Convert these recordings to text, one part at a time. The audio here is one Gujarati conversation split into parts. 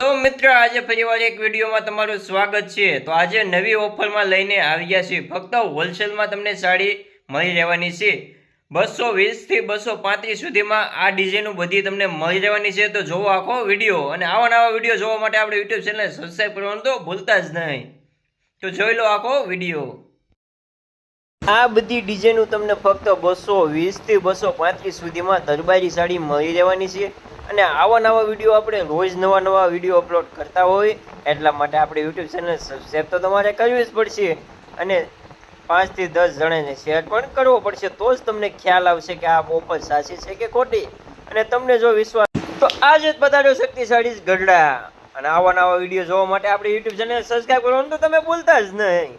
તો મિત્ર, આજે ફરીવાર એક વિડીયોમાં તમારું સ્વાગત છે. તો આજે નવી ઓફરમાં લઈને આવ્યા છીએ. ફક્ત હોલસેલમાં તમને સાડી મળી રહેવાની છે. બસો વીસથી બસો પાંત્રીસ સુધીમાં આ ડિઝાઇનો બધી તમને મળી રહેવાની છે. તો જોવો આખો વીડિયો અને આવા નવા વીડિયો જોવા માટે આપણે યુટ્યુબ ચેનલને સબસ્ક્રાઈબ કરવાનું તો ભૂલતા જ નહીં. તો જોઈ લો આખો વીડિયો. આ બધી ડિઝાઇનો તમને ફક્ત બસો વીસથી બસો પાંત્રીસ સુધીમાં દરબારી સાડી મળી રહેવાની છે. અને આવા નવા વીડિયો આપણે રોજ નવા નવા વીડિયો અપલોડ કરતા હોય, એટલા માટે આપણે યુટ્યુબ ચેનલ સબસ્ક્રાઈબ તો તમારે કરવી જ પડશે. અને પાંચથી દસ જણાને શેર પણ કરવો પડશે. તો જ તમને ખ્યાલ આવશે કે આ ઓફર સાચી છે કે ખોટી. અને તમને જો વિશ્વાસ, તો આજ જ બતાડો શક્તિશાળી જ ગઢડા. અને આવા નવા વીડિયો જોવા માટે આપણે યુટ્યુબ ચેનલ સબસ્ક્રાઈબ કરવાનું તો તમે ભૂલતા જ નહીં.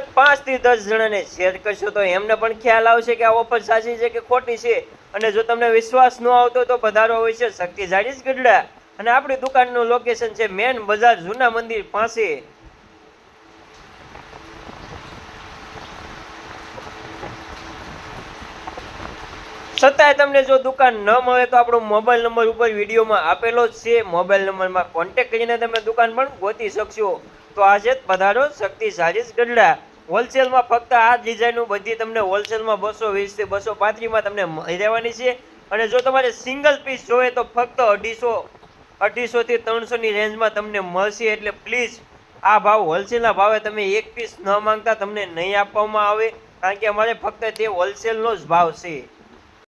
પાંચથી દસ જણાને શેર કરશો તો એમને પણ ખ્યાલ આવશે કે આ ઓફર સાચી છે કે ખોટી છે. અને જો તમને વિશ્વાસ ન આવતો તો પધારો હોય છે શક્તિ જાડીસ ગઢડા. અને આપણી દુકાનનું લોકેશન છે મેન બજાર જૂના મંદિર પાસે. છતાંય તમને જો દુકાન ન મળે તો આપણો મોબાઈલ નંબર ઉપર વિડીયોમાં આપેલો જ છે. મોબાઈલ નંબરમાં કોન્ટેક કરીને તમે દુકાન પણ ગોતી શકશો. તો આજે જ પધારો શક્તિ સારીસ ગઢડા. હોલસેલમાં ફક્ત આ ડિઝાઇનનું બધી તમને હોલસેલમાં બસો વીસથી બસો પાંત્રીસમાં તમને મળી રહેવાની છે. અને જો તમારે સિંગલ પીસ જોઈએ તો ફક્ત અઢીસો અઢીસોથી ત્રણસોની રેન્જમાં તમને મળશે. એટલે પ્લીઝ આ ભાવ હોલસેલના ભાવે તમે એક પીસ ન માંગતા તમને નહીં આપવામાં આવે. કારણ કે અમારે ફક્ત તે હોલસેલનો જ ભાવ છે.